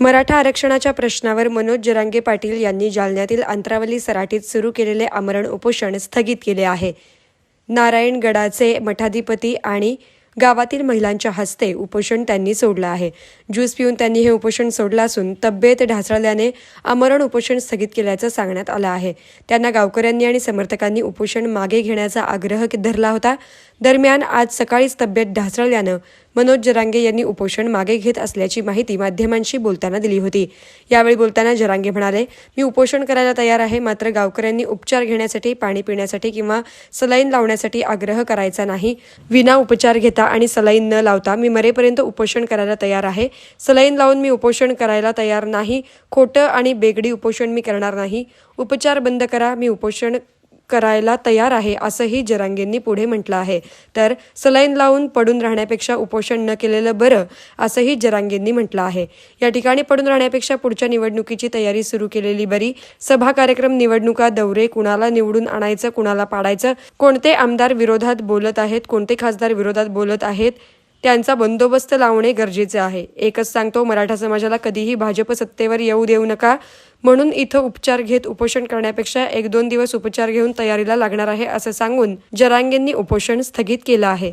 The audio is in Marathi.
मराठा आरक्षणाच्या प्रश्नावर मनोज जरांगे पाटील यांनी जालन्यातील अंतरावली सराठीत सुरू केलेले आमरण उपोषण स्थगित केले आहे. नारायणगडाचे मठाधिपती आणि गावातील महिलांच्या हस्ते उपोषण त्यांनी सोडलं आहे. ज्यूस पिऊन त्यांनी हे उपोषण सोडलं असून तब्येत ढासळल्याने आमरण उपोषण स्थगित केल्याचं सांगण्यात आलं आहे. त्यांना गावकऱ्यांनी आणि समर्थकांनी उपोषण मागे घेण्याचा आग्रह धरला होता. दरम्यान आज सकाळीच तब्येत ढासळल्यानं मनोज जरांगे यांनी उपोषण मागे घेत असल्याची माहिती माध्यमांशी बोलताना दिली होती. यावेळी बोलताना जरांगे म्हणाले मी उपोषण करायला तयार आहे मात्र गावकऱ्यांनी उपचार घेण्यासाठी पाणी पिण्यासाठी किंवा सलाईन लावण्यासाठी आग्रह करायचा नाही. विना उपचार घेता आणि सलाईन न लावता मी मरेपर्यंत उपोषण करायला तयार आहे. सलाईन लावून मी उपोषण करायला तयार नाही. खोटं आणि बेगडी उपोषण मी करणार नाही. उपचार बंद करा. मी उपोषण करायला तयार आहे असंही जरांगेंनी पुढे म्हटलं आहे. तर सलाईन लावून पडून राहण्यापेक्षा उपोषण न केलेलं बरं असंही जरांगेंनी म्हटलं आहे. या ठिकाणी पडून राहण्यापेक्षा पुढच्या निवडणुकीची तयारी सुरू केलेली बरी. सभा कार्यक्रम निवडणुका दौरे कुणाला निवडून आणायचं कुणाला पाडायचं कोणते आमदार विरोधात बोलत आहेत कोणते खासदार विरोधात बोलत आहेत त्यांचा बंदोबस्त लावणे गरजेचे आहे. एकच सांगतो मराठा समाजाला कधीही भाजप सत्तेवर येऊ देऊ नका म्हणून इथं उपचार घेत उपोषण करण्यापेक्षा एक दोन दिवस उपचार घेऊन तयारीला लागणार आहे असं सांगून जरांगेंनी उपोषण स्थगित केलं आहे.